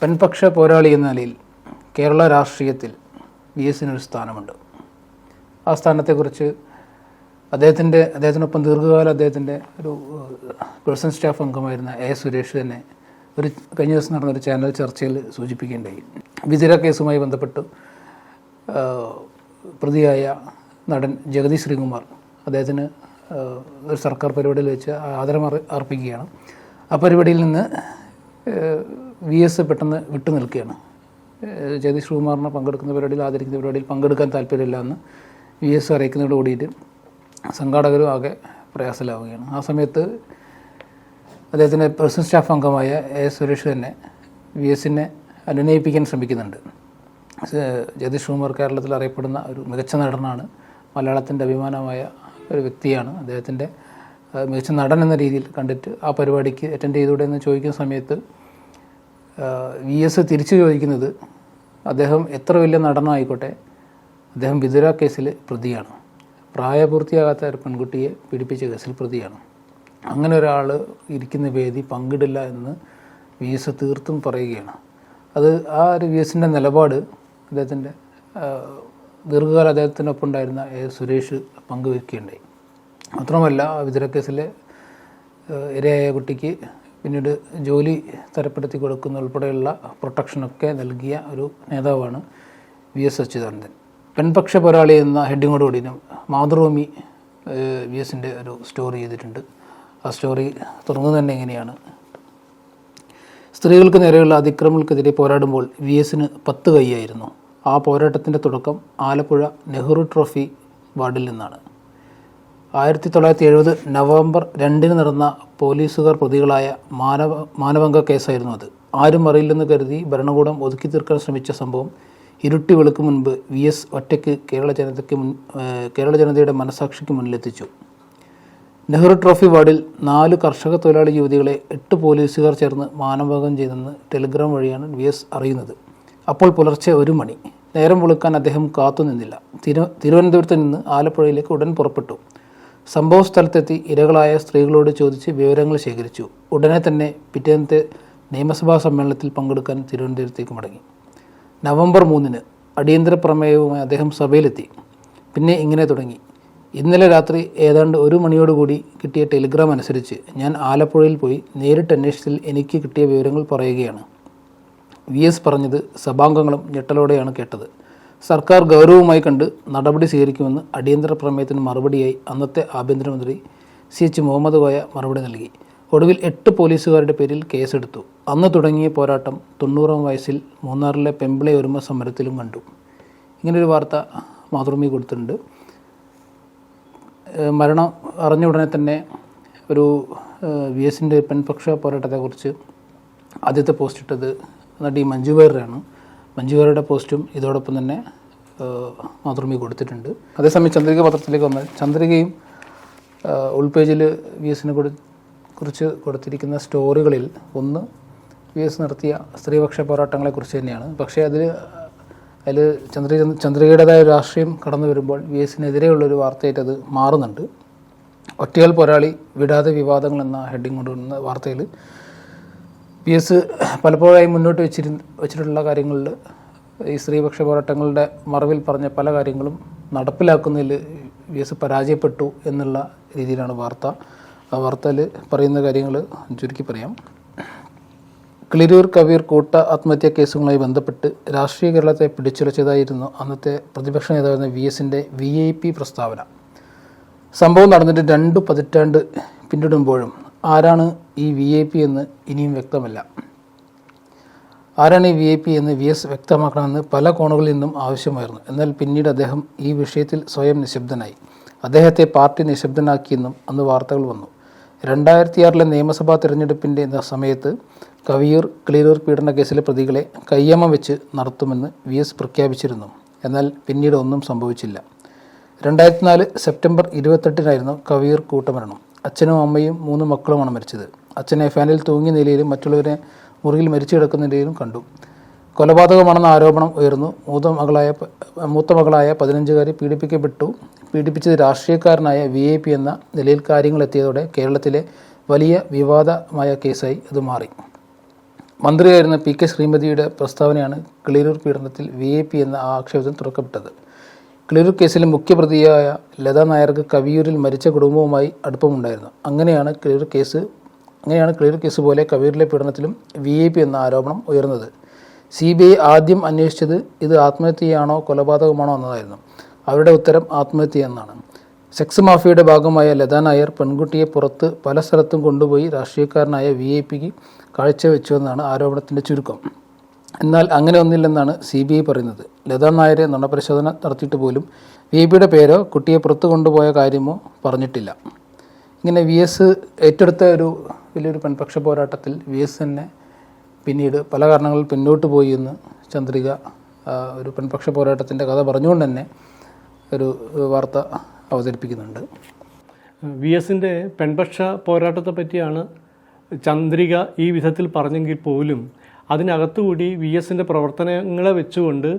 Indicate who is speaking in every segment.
Speaker 1: പെൺപക്ഷ പോരാളി എന്ന നിലയിൽ കേരള രാഷ്ട്രീയത്തിൽ വി എസിനൊരു സ്ഥാനമുണ്ട്. ആ സ്ഥാനത്തെക്കുറിച്ച് അദ്ദേഹത്തിന്റെ അദ്ദേഹത്തിനൊപ്പം ദീർഘകാല അദ്ദേഹത്തിന്റെ ഒരു പേഴ്സൺ സ്റ്റാഫ് അംഗമായിരുന്ന എ സുരേഷ് തന്നെ ഒരു കഴിഞ്ഞ ദിവസം നടന്ന ഒരു ചാനൽ ചർച്ചയിൽ സൂചിപ്പിക്കേണ്ടായി വിതിര കേസുമായി ബന്ധപ്പെട്ട് പ്രതിയായ നടൻ ജഗതി ശ്രീകുമാർ അദ്ദേഹത്തിന് ഒരു സർക്കാർ പരിപാടിയിൽ വെച്ച് ആദരം അർപ്പിക്കുകയാണ്. ആ പരിപാടിയിൽ നിന്ന് വി എസ് പെട്ടെന്ന് വിട്ടു നിൽക്കുകയാണ്. ജഗദീഷ് ശ്രീകുമാറിനെ പങ്കെടുക്കുന്ന പരിപാടിയിൽ ആദരിക്കുന്ന പരിപാടിയിൽ പങ്കെടുക്കാൻ താല്പര്യമില്ല എന്ന് വി എസ് അറിയിക്കുന്നതോട് കൂടിയിട്ട് സംഘാടകരും ആകെ പ്രയാസലാവുകയാണ് ആ സമയത്ത് അദ്ദേഹത്തിന്റെ പേഴ്സണൽ സ്റ്റാഫ് അംഗമായ എ സുരേഷ് തന്നെ വി എസിനെ അനുനയിപ്പിക്കാൻ ശ്രമിക്കുന്നുണ്ട്. ജഗദീഷ് ശ്രീകുമാർ കേരളത്തിൽ അറിയപ്പെടുന്ന ഒരു മികച്ച നടനാണ്. മലയാളത്തിന്റെ അഭിമാനമായ ഒരു വ്യക്തിയാണ്. അദ്ദേഹത്തിന്റെ മികച്ച നടൻ എന്ന രീതിയിൽ കണ്ടിട്ട് ആ പരിപാടിക്ക് അറ്റൻഡ് ചെയ്തുകൂടെ എന്ന് ചോദിക്കുന്ന സമയത്ത് വി എസ് തിരിച്ചു ചോദിക്കുന്നത് അദ്ദേഹം എത്ര വലിയ നടനായിക്കോട്ടെ? അദ്ദേഹം വിതുര കേസിൽ പ്രതിയാണ്. പ്രായപൂർത്തിയാകാത്ത ഒരു പെൺകുട്ടിയെ പീഡിപ്പിച്ച കേസിൽ പ്രതിയാണ്. അങ്ങനെ ഒരാൾ ഇരിക്കുന്ന വേദി പങ്കിടില്ല എന്ന് വി എസ് തീർത്തും പറയുകയാണ്. അത് ആ ഒരു വി എസിന്റെ നിലപാട് അദ്ദേഹത്തിന്റെ ദീർഘകാല അദ്ദേഹത്തിനൊപ്പം ഉണ്ടായിരുന്ന എ സുരേഷ് പങ്കുവെക്കുകയുണ്ടായി. മാത്രമല്ല വിതുര കേസിലെ ഇരയായ കുട്ടിക്ക് പിന്നീട് ജോലി തരപ്പെടുത്തി കൊടുക്കുന്ന ഉൾപ്പെടെയുള്ള പ്രൊട്ടക്ഷനൊക്കെ നൽകിയ ഒരു നേതാവാണ് വി എസ് അച്യുതാനന്ദൻ. പെൺപക്ഷ പോരാളി എന്ന ഹെഡിങ്ങോടുകൂടിയും മാതൃഭൂമി വി എസിന്റെ ഒരു സ്റ്റോറി ചെയ്തിട്ടുണ്ട്. ആ സ്റ്റോറി തുടങ്ങുന്നത് തന്നെ എങ്ങനെയാണ് സ്ത്രീകൾക്ക് നേരെയുള്ള അതിക്രമങ്ങൾക്കെതിരെ പോരാടുമ്പോൾ വി എസിന് പത്ത് കൈയായിരുന്നു. ആ പോരാട്ടത്തിന്റെ തുടക്കം ആലപ്പുഴ നെഹ്റു ട്രോഫി വാർഡിൽ നിന്നാണ്. ആയിരത്തി തൊള്ളായിരത്തി എഴുപത് നവംബർ രണ്ടിന് നടന്ന പോലീസുകാർ പ്രതികളായ മാനവ മാനഭംഗ കേസായിരുന്നു അത്. ആരും അറിയില്ലെന്ന് കരുതി ഭരണകൂടം ഒതുക്കി തീർക്കാൻ ശ്രമിച്ച സംഭവം ഇരുട്ടി വെളുക്കും മുൻപ് വി എസ് ഒറ്റയ്ക്ക് കേരള ജനതയ്ക്ക് മുൻ കേരള ജനതയുടെ മനസാക്ഷിക്ക് മുന്നിലെത്തിച്ചു. നെഹ്റു ട്രോഫി വാർഡിൽ നാല് കർഷക തൊഴിലാളി യുവതികളെ എട്ട് പോലീസുകാർ ചേർന്ന് മാനഭംഗം ചെയ്തെന്ന് ടെലിഗ്രാം വഴിയാണ് വി എസ് അറിയുന്നത്. അപ്പോൾ പുലർച്ചെ ഒരു മണി. നേരം വെളുക്കാൻ അദ്ദേഹം കാത്തുനിന്നില്ല. തിരു തിരുവനന്തപുരത്ത് നിന്ന് ആലപ്പുഴയിലേക്ക് ഉടൻ പുറപ്പെട്ടു. സംഭവ സ്ഥലത്തെത്തി ഇരകളായ സ്ത്രീകളോട് ചോദിച്ച് വിവരങ്ങൾ ശേഖരിച്ചു. ഉടനെ തന്നെ പിറ്റേന്നത്തെ നിയമസഭാ സമ്മേളനത്തിൽ പങ്കെടുക്കാൻ തിരുവനന്തപുരത്തേക്ക് മടങ്ങി. നവംബർ മൂന്നിന് അടിയന്തര പ്രമേയവുമായി അദ്ദേഹം സഭയിലെത്തി. പിന്നെ ഇങ്ങനെ തുടങ്ങി. ഇന്നലെ രാത്രി ഏതാണ്ട് ഒരു മണിയോടുകൂടി കിട്ടിയ ടെലിഗ്രാം അനുസരിച്ച് ഞാൻ ആലപ്പുഴയിൽ പോയി നേരിട്ട് അന്വേഷിച്ചതിൽ എനിക്ക് കിട്ടിയ വിവരങ്ങൾ പറയുകയാണ്. വി എസ് പറഞ്ഞത് സഭാംഗങ്ങളും ഞെട്ടലോടെയാണ് കേട്ടത്. സർക്കാർ ഗൗരവമായി കണ്ട് നടപടി സ്വീകരിക്കുമെന്ന് അടിയന്തര പ്രമേയത്തിന് മറുപടിയായി അന്നത്തെ ആഭ്യന്തരമന്ത്രി സി എച്ച് മുഹമ്മദ് കോയ മറുപടി നൽകി. ഒടുവിൽ എട്ട് പോലീസുകാരുടെ പേരിൽ കേസെടുത്തു. അന്ന് തുടങ്ങിയ പോരാട്ടം തൊണ്ണൂറാം വയസ്സിൽ മൂന്നാറിലെ പെമ്പിളെ ഒരുമ സമരത്തിലും കണ്ടു. ഇങ്ങനൊരു വാർത്ത മാതൃഭൂമി കൊടുത്തിട്ടുണ്ട്. മരണം അറിഞ്ഞ ഉടനെ തന്നെ ഒരു വി എസിന്റെ പെൺപക്ഷ പോരാട്ടത്തെക്കുറിച്ച് ആദ്യത്തെ പോസ്റ്റ് ഇട്ടത് നടി മഞ്ജു വാര്യരാണ്. മഞ്ജു വാര്യരുടെ പോസ്റ്റും ഇതോടൊപ്പം തന്നെ മാതൃഭൂമി കൊടുത്തിട്ടുണ്ട്. അതേസമയം ചന്ദ്രിക പത്രത്തിലേക്ക് വന്നാൽ ചന്ദ്രികയും ഉൾപേജിൽ വി എസിനെ കുറിച്ച് കൊടുത്തിരിക്കുന്ന സ്റ്റോറികളിൽ ഒന്ന് വി എസ് നടത്തിയ സ്ത്രീപക്ഷ പോരാട്ടങ്ങളെക്കുറിച്ച് തന്നെയാണ്. പക്ഷേ അതിൽ അതിൽ ചന്ദ്ര ചന്ദ്രികയുടേതായ രാഷ്ട്രീയം കടന്നു വരുമ്പോൾ വി എസിനെതിരെയുള്ളൊരു വാർത്തയായിട്ട് അത് മാറുന്നുണ്ട്. ഒറ്റയാൾ പോരാളി വിടാതെ വിവാദങ്ങൾ എന്ന ഹെഡിങ് കൊണ്ടുവരുന്ന വാർത്തയിൽ പി എസ് പലപ്പോഴായി മുന്നോട്ട് വെച്ചിരുന്ന വെച്ചിട്ടുള്ള കാര്യങ്ങളിൽ ഈ സ്ത്രീപക്ഷ പോരാട്ടങ്ങളുടെ മറവിൽ പറഞ്ഞ പല കാര്യങ്ങളും നടപ്പിലാക്കുന്നതിൽ വി എസ് പരാജയപ്പെട്ടു എന്നുള്ള രീതിയിലാണ് വാർത്ത. ആ വാർത്തയിൽ പറയുന്ന കാര്യങ്ങൾ ചുരുക്കി പറയാം. കിളിരൂർ കവീർ കൂട്ട ആത്മഹത്യാ കേസുകളുമായി ബന്ധപ്പെട്ട് രാഷ്ട്രീയ കേരളത്തെ പിടിച്ചുലച്ചതായിരുന്നു അന്നത്തെ പ്രതിപക്ഷ നേതാവായിരുന്ന വി എസിന്റെ വി ഐ പി പ്രസ്താവന. സംഭവം നടന്നിട്ട് രണ്ട് പതിറ്റാണ്ട് പിന്നിടുമ്പോഴും ആരാണ് ഈ വി ഐ പി എന്ന് ഇനിയും വ്യക്തമല്ല. ആരാണ് ഈ വി ഐ പി എന്ന് വി എസ് വ്യക്തമാക്കണമെന്ന് പല കോണുകളിൽ നിന്നും ആവശ്യമായിരുന്നു. എന്നാൽ പിന്നീട് അദ്ദേഹം ഈ വിഷയത്തിൽ സ്വയം നിശബ്ദനായി. അദ്ദേഹത്തെ പാർട്ടി നിശബ്ദനാക്കിയെന്നും അന്ന് വാർത്തകൾ വന്നു. രണ്ടായിരത്തിയാറിലെ നിയമസഭാ തിരഞ്ഞെടുപ്പിന്റെ സമയത്ത് കവിയൂർ ക്ലിയർ പീഡന കേസിലെ പ്രതികളെ കയ്യമ്മ വെച്ച് നടത്തുമെന്ന് വി എസ് പ്രഖ്യാപിച്ചിരുന്നു. എന്നാൽ പിന്നീട് ഒന്നും സംഭവിച്ചില്ല. രണ്ടായിരത്തി നാല് സെപ്റ്റംബർ ഇരുപത്തെട്ടിനായിരുന്നു കവിയൂർ കൂട്ടമരണം. അച്ഛനും അമ്മയും മൂന്ന് മക്കളുമാണ് മരിച്ചത്. അച്ഛനെ ഫാനിൽ തൂങ്ങിയ നിലയിലും മറ്റുള്ളവരെ മുറിയിൽ മരിച്ചു കിടക്കുന്ന നിലയിലും കണ്ടു. കൊലപാതകമാണെന്ന ആരോപണം ഉയർന്നു. മൂത്ത മകളായ മൂത്ത മകളായ പതിനഞ്ചുകാരി പീഡിപ്പിക്കപ്പെട്ടു. പീഡിപ്പിച്ചത് രാഷ്ട്രീയക്കാരനായ വി ഐ പി എന്ന നിലയിൽ കാര്യങ്ങൾ എത്തിയതോടെ കേരളത്തിലെ വലിയ വിവാദമായ കേസായി അത് മാറി. മന്ത്രിയായിരുന്ന പി കെ ശ്രീമതിയുടെ പ്രസ്താവനയാണ് കിളിരൂർ പീഡനത്തിൽ വി ഐ പി എന്ന ആക്ഷേപത്തിന് തുറക്കപ്പെട്ടത് കിളിരൂർ കേസിലെ മുഖ്യപ്രതിയായ ലതാ നായർക്ക് കവിയൂരിൽ മരിച്ച കുടുംബവുമായി അടുപ്പമുണ്ടായിരുന്നു. അങ്ങനെയാണ് ക്ലിറു കേസ് അങ്ങനെയാണ് ക്ലിയർ കേസ് പോലെ കവിയൂരിലെ പീഡനത്തിലും വി ഐ പി എന്ന ആരോപണം ഉയർന്നത്. സി ബി ഐ ആദ്യം അന്വേഷിച്ചത് ഇത് ആത്മഹത്യയാണോ കൊലപാതകമാണോ എന്നതായിരുന്നു. അവരുടെ ഉത്തരം ആത്മഹത്യ എന്നാണ്. സെക്സ് മാഫിയയുടെ ഭാഗമായ ലതാ നായർ പെൺകുട്ടിയെ പുറത്ത് പല സ്ഥലത്തും കൊണ്ടുപോയി രാഷ്ട്രീയക്കാരനായ വി ഐ പിക്ക് കാഴ്ചവെച്ചുവെന്നാണ് ആരോപണത്തിന്റെ ചുരുക്കം. എന്നാൽ അങ്ങനെ ഒന്നില്ലെന്നാണ് സി ബി ഐ പറയുന്നത്. ലതാ നായരെ നുണപരിശോധന നടത്തിയിട്ട് പോലും വി ബിയുടെ പേരോ കുട്ടിയെ പുറത്തു കൊണ്ടുപോയ കാര്യമോ പറഞ്ഞിട്ടില്ല. ഇങ്ങനെ വി എസ് ഏറ്റെടുത്ത ഒരു വലിയൊരു പെൺപക്ഷ പോരാട്ടത്തിൽ വി എസ് തന്നെ പിന്നീട് പല കാരണങ്ങളിൽ പിന്നോട്ട് പോയി എന്ന് ചന്ദ്രിക ഒരു പെൺപക്ഷ പോരാട്ടത്തിന്റെ കഥ പറഞ്ഞുകൊണ്ട് തന്നെ ഒരു വാർത്ത അവതരിപ്പിക്കുന്നുണ്ട്.
Speaker 2: വി എസിന്റെ പെൺപക്ഷ പോരാട്ടത്തെ പറ്റിയാണ് ചന്ദ്രിക ഈ വിധത്തിൽ പറഞ്ഞെങ്കിൽ പോലും അതിനകത്തുകൂടി വി എസിന്റെ പ്രവർത്തനങ്ങളെ വെച്ചുകൊണ്ട്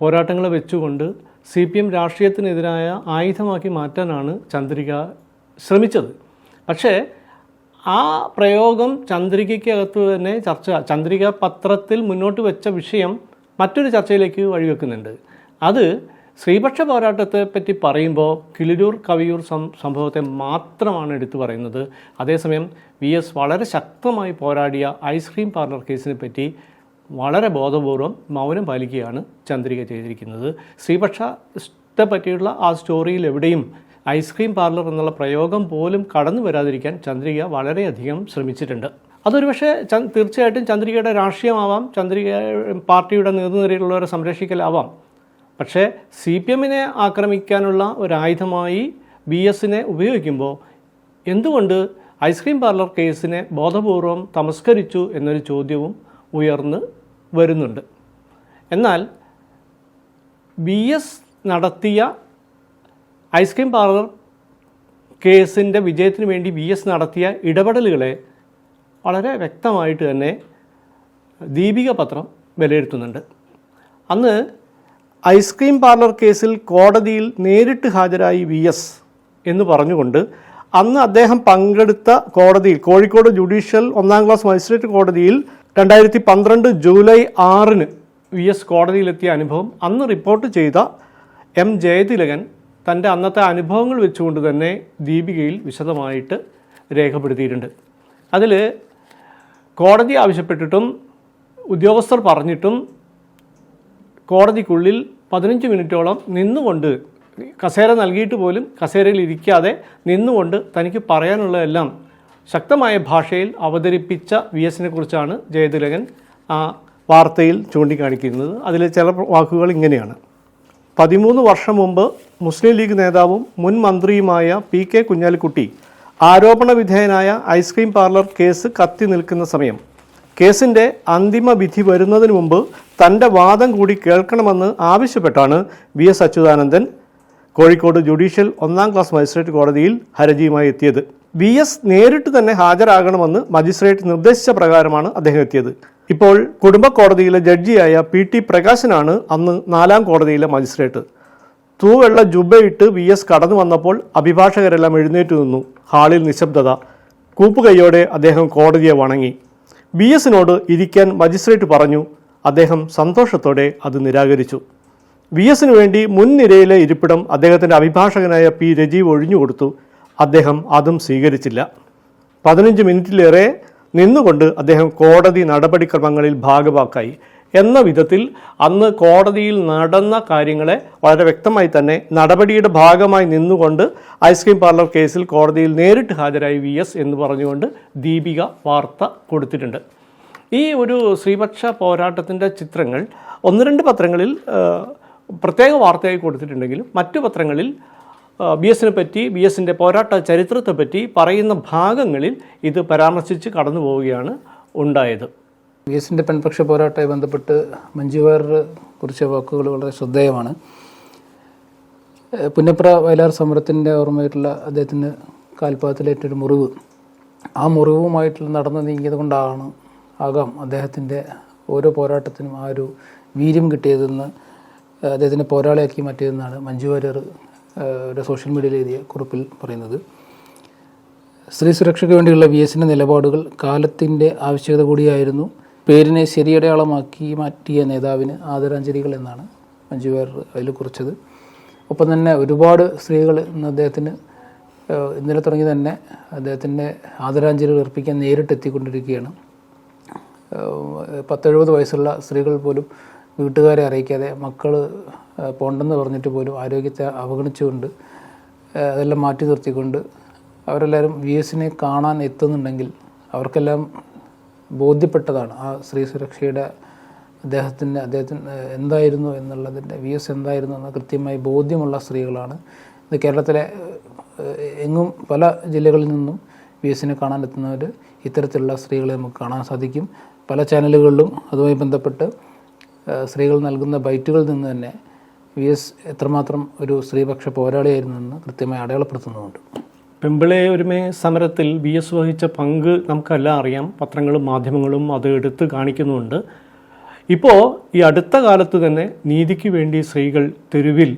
Speaker 2: പോരാട്ടങ്ങളെ വെച്ചുകൊണ്ട് സി പി എം രാഷ്ട്രീയത്തിനെതിരായ ആയുധമാക്കി മാറ്റാനാണ് ചന്ദ്രിക ശ്രമിച്ചത്. പക്ഷേ ആ പ്രയോഗം ചന്ദ്രികയ്ക്കകത്ത് തന്നെ ചർച്ച ചന്ദ്രിക പത്രത്തിൽ മുന്നോട്ട് വെച്ച വിഷയം മറ്റൊരു ചർച്ചയിലേക്ക് വഴിവെക്കുന്നുണ്ട്. അത് ശ്രീപക്ഷ പോരാട്ടത്തെ പറ്റി പറയുമ്പോൾ കിളിരൂർ കവിയൂർ സം സംഭവത്തെ മാത്രമാണ് എടുത്തു പറയുന്നത്. അതേസമയം വി എസ് വളരെ ശക്തമായി പോരാടിയ ഐസ്ക്രീം പാർലർ കേസിനെ പറ്റി വളരെ ബോധപൂർവം മൗനം പാലിക്കുകയാണ് ചന്ദ്രിക ചെയ്തിരിക്കുന്നത്. ശ്രീപക്ഷത്തെ പറ്റിയുള്ള ആ സ്റ്റോറിയിൽ എവിടെയും ഐസ്ക്രീം പാർലർ എന്നുള്ള പ്രയോഗം പോലും കടന്നു വരാതിരിക്കാൻ ചന്ദ്രിക വളരെയധികം ശ്രമിച്ചിട്ടുണ്ട്. അതൊരു പക്ഷേ തീർച്ചയായിട്ടും ചന്ദ്രികയുടെ രാഷ്ട്രീയമാവാം ചന്ദ്രിക പാർട്ടിയുടെ നേതൃനിരയിലുള്ളവരെ സംരക്ഷിക്കലാവാം. പക്ഷേ സി പി എമ്മിനെ ആക്രമിക്കാനുള്ള ഒരായുധമായി ബി എസിനെ ഉപയോഗിക്കുമ്പോൾ എന്തുകൊണ്ട് ഐസ്ക്രീം പാർലർ കേസിനെ ബോധപൂർവം തമസ്കരിച്ചു എന്നൊരു ചോദ്യവും ഉയർന്ന് വരുന്നുണ്ട്. എന്നാൽ ബി എസ് നടത്തിയ ഐസ്ക്രീം പാർലർ കേസിന്റെ വിജയത്തിന് വേണ്ടി ബി എസ് നടത്തിയ ഇടപെടലുകളെ വളരെ വ്യക്തമായിട്ട് തന്നെ ദീപിക പത്രം വിലയിരുത്തുന്നുണ്ട്. അന്ന് ഐസ്ക്രീം പാർലർ കേസിൽ കോടതിയിൽ നേരിട്ട് ഹാജരായി വി എസ് എന്ന് പറഞ്ഞുകൊണ്ട് അന്ന് അദ്ദേഹം പങ്കെടുത്ത കോടതിയിൽ കോഴിക്കോട് ജുഡീഷ്യൽ ഒന്നാം ക്ലാസ് മജിസ്ട്രേറ്റ് കോടതിയിൽ രണ്ടായിരത്തി പന്ത്രണ്ട് ജൂലൈ ആറിന് വി എസ് കോടതിയിലെത്തിയ അനുഭവം അന്ന് റിപ്പോർട്ട് ചെയ്ത എം ജയതിലകൻ തന്റെ അന്നത്തെ അനുഭവങ്ങൾ വെച്ചുകൊണ്ട് തന്നെ ദീപികയിൽ വിശദമായിട്ട് രേഖപ്പെടുത്തിയിട്ടുണ്ട്. അതിൽ കോടതി ആവശ്യപ്പെട്ടിട്ടും ഉദ്യോഗസ്ഥർ പറഞ്ഞിട്ടും കോടതിക്കുള്ളിൽ പതിനഞ്ച് മിനിറ്റോളം നിന്നുകൊണ്ട് കസേര നൽകിയിട്ട് പോലും കസേരയിൽ ഇരിക്കാതെ നിന്നുകൊണ്ട് തനിക്ക് പറയാനുള്ളതെല്ലാം ശക്തമായ ഭാഷയിൽ അവതരിപ്പിച്ച വി എസിനെ കുറിച്ചാണ് ജയതിലകൻ ആ വാർത്തയിൽ ചൂണ്ടിക്കാണിക്കുന്നത്. അതിലെ ചില വാക്കുകൾ ഇങ്ങനെയാണ്. പതിമൂന്ന് വർഷം മുമ്പ് മുസ്ലിം ലീഗ് നേതാവും മുൻ മന്ത്രിയുമായ പി കെ കുഞ്ഞാലിക്കുട്ടി ആരോപണ വിധേയനായ ഐസ്ക്രീം പാർലർ കേസ് കത്തി നിൽക്കുന്ന സമയം കേസിന്റെ അന്തിമ വിധി വരുന്നതിന് മുമ്പ് തന്റെ വാദം കൂടി കേൾക്കണമെന്ന് ആവശ്യപ്പെട്ടാണ് V S Achuthanandan Kozhikode judicial ഒന്നാം ക്ലാസ് മജിസ്ട്രേറ്റ് കോടതിയിൽ ഹർജിയുമായി എത്തിയത്. വി എസ് നേരിട്ട് തന്നെ ഹാജരാകണമെന്ന് മജിസ്ട്രേറ്റ് നിർദ്ദേശിച്ച പ്രകാരമാണ് അദ്ദേഹം എത്തിയത്. ഇപ്പോൾ കുടുംബ കോടതിയിലെ ജഡ്ജിയായ പി ടി പ്രകാശനാണ് അന്ന് നാലാം കോടതിയിലെ മജിസ്ട്രേറ്റ്. തൂവെള്ള ജുബയിട്ട് വി എസ് കടന്നു വന്നപ്പോൾ അഭിഭാഷകരെല്ലാം എഴുന്നേറ്റ് നിന്നു. ഹാളിൽ നിശബ്ദത. കൂപ്പുകൈയോടെ അദ്ദേഹം കോടതിയെ വണങ്ങി. വി എസിനോട് ഇരിക്കാൻ മജിസ്ട്രേറ്റ് പറഞ്ഞു. അദ്ദേഹം സന്തോഷത്തോടെ അത് നിരാകരിച്ചു. വി എസിന് വേണ്ടി മുൻനിരയിലെ ഇരിപ്പിടം അദ്ദേഹത്തിന്റെ അഭിഭാഷകനായ പി രജീവ് ഒഴിഞ്ഞുകൊടുത്തു. അദ്ദേഹം അതും സ്വീകരിച്ചില്ല. പതിനഞ്ച് മിനിറ്റിലേറെ നിന്നുകൊണ്ട് അദ്ദേഹം കോടതി നടപടിക്രമങ്ങളിൽ ഭാഗവാക്കായി. എന്ന വിധത്തിൽ അന്ന് കോടതിയിൽ നടന്ന കാര്യങ്ങളെ വളരെ വ്യക്തമായി തന്നെ നടപടിയുടെ ഭാഗമായി നിന്നുകൊണ്ട് ഐസ്ക്രീം പാർലർ കേസിൽ കോടതിയിൽ നേരിട്ട് ഹാജരായി വി എസ് എന്ന് പറഞ്ഞുകൊണ്ട് ദീപിക വാർത്ത കൊടുത്തിട്ടുണ്ട്. ഈ ഒരു ശ്രീപക്ഷ പോരാട്ടത്തിന്റെ ചിത്രങ്ങൾ ഒന്ന് രണ്ട് പത്രങ്ങളിൽ പ്രത്യേക വാർത്തയായി കൊടുത്തിട്ടുണ്ടെങ്കിലും മറ്റു പത്രങ്ങളിൽ ബി എസിനെ പറ്റി ബി എസിന്റെ പോരാട്ട ചരിത്രത്തെപ്പറ്റി പറയുന്ന ഭാഗങ്ങളിൽ ഇത് പരാമർശിച്ച് കടന്നു പോവുകയാണ് ഉണ്ടായത്.
Speaker 1: വി എസിന്റെ പെൺപക്ഷ പോരാട്ടവുമായി ബന്ധപ്പെട്ട് മഞ്ജു വാര്യർ കുറിച്ച വാക്കുകൾ വളരെ ശ്രദ്ധേയമാണ്. പുന്നപ്ര വയലാർ സമരത്തിന്റെ ഓർമ്മയായിട്ടുള്ള അദ്ദേഹത്തിന് കാൽപാത്തിലേറ്റൊരു മുറിവ്. ആ മുറിവുമായിട്ടുള്ള നടന്നു നീങ്ങിയത് കൊണ്ടാണ് ആകാം അദ്ദേഹത്തിന്റെ ഓരോ പോരാട്ടത്തിനും ആ ഒരു വീര്യം കിട്ടിയതെന്ന് അദ്ദേഹത്തിനെ പോരാളിയാക്കി മാറ്റിയതെന്നാണ് മഞ്ജു വാര്യർ സോഷ്യൽ മീഡിയയിൽ എഴുതിയ കുറിപ്പിൽ പറയുന്നത്. സ്ത്രീ സുരക്ഷയ്ക്ക് വേണ്ടിയുള്ള വി എസിന്റെ നിലപാടുകൾ കാലത്തിന്റെ ആവശ്യകത കൂടിയായിരുന്നു. പേരിനെ ശരിയടയാളമാക്കി മാറ്റിയ നേതാവിന് ആദരാഞ്ജലികൾ എന്നാണ് മഞ്ജു വാര്യർ അതിൽ കുറിച്ചത്. ഒപ്പം തന്നെ ഒരുപാട് സ്ത്രീകൾ ഇന്ന് അദ്ദേഹത്തിന് ഇന്നലെ തുടങ്ങി തന്നെ അദ്ദേഹത്തിന്റെ ആദരാഞ്ജലികൾ അർപ്പിക്കാൻ നേരിട്ട് എത്തിക്കൊണ്ടിരിക്കുകയാണ്. പത്തെഴുപത് വയസ്സുള്ള സ്ത്രീകൾ പോലും വീട്ടുകാരെ അറിയിക്കാതെ മക്കൾ പോണ്ടെന്ന് പറഞ്ഞിട്ട് പോലും ആരോഗ്യത്തെ അവഗണിച്ചുകൊണ്ട് അതെല്ലാം മാറ്റി നിർത്തിക്കൊണ്ട് അവരെല്ലാവരും വി എസിനെ കാണാൻ എത്തുന്നുണ്ടെങ്കിൽ അവർക്കെല്ലാം ബോധ്യപ്പെട്ടതാണ്. ആ സ്ത്രീ സുരക്ഷയുടെ അദ്ദേഹത്തിന് അദ്ദേഹത്തിന് എന്തായിരുന്നു എന്നുള്ളതിന്റെ വി എസ് എന്തായിരുന്നു എന്ന് കൃത്യമായി ബോധ്യമുള്ള സ്ത്രീകളാണ്. ഇത് കേരളത്തിലെ എങ്ങും പല ജില്ലകളിൽ നിന്നും വി എസിനെ കാണാൻ എത്തുന്നവർ ഇത്തരത്തിലുള്ള സ്ത്രീകളെ നമുക്ക് കാണാൻ സാധിക്കും. പല ചാനലുകളിലും അതുമായി ബന്ധപ്പെട്ട് സ്ത്രീകൾ നൽകുന്ന ബൈറ്റുകളിൽ നിന്ന് തന്നെ വി എസ് എത്രമാത്രം ഒരു സ്ത്രീപക്ഷ പോരാളിയായിരുന്നു എന്ന് കൃത്യമായി അടയാളപ്പെടുത്തുന്നുമുണ്ട്.
Speaker 2: പെമ്പിളെ ഒരുമേ സമരത്തിൽ വി എസ് വഹിച്ച പങ്ക് നമുക്കെല്ലാം അറിയാം. പത്രങ്ങളും മാധ്യമങ്ങളും അത് എടുത്ത് കാണിക്കുന്നുണ്ട്. ഇപ്പോൾ ഈ അടുത്ത കാലത്ത് തന്നെ നീതിക്ക് വേണ്ടി സ്ത്രീകൾ തെരുവിൽ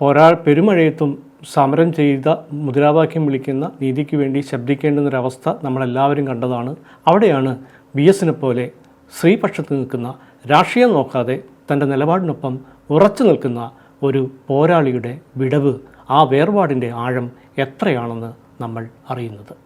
Speaker 2: പോരാ പെരുമഴയത്തും സമരം ചെയ്ത മുദ്രാവാക്യം വിളിക്കുന്ന നീതിക്ക് വേണ്ടി ശബ്ദിക്കേണ്ടുന്നൊരവസ്ഥ നമ്മളെല്ലാവരും കണ്ടതാണ്. അവിടെയാണ് വി എസിനെ പോലെ സ്ത്രീപക്ഷത്ത് നിൽക്കുന്ന രാഷ്ട്രീയം നോക്കാതെ തന്റെ നിലപാടിനൊപ്പം ഉറച്ചു നിൽക്കുന്ന ഒരു പോരാളിയുടെ വിടവ് ആ വേർപാടിന്റെ ആഴം എത്രയാണെന്ന് നമ്മൾ അറിയുന്നത്.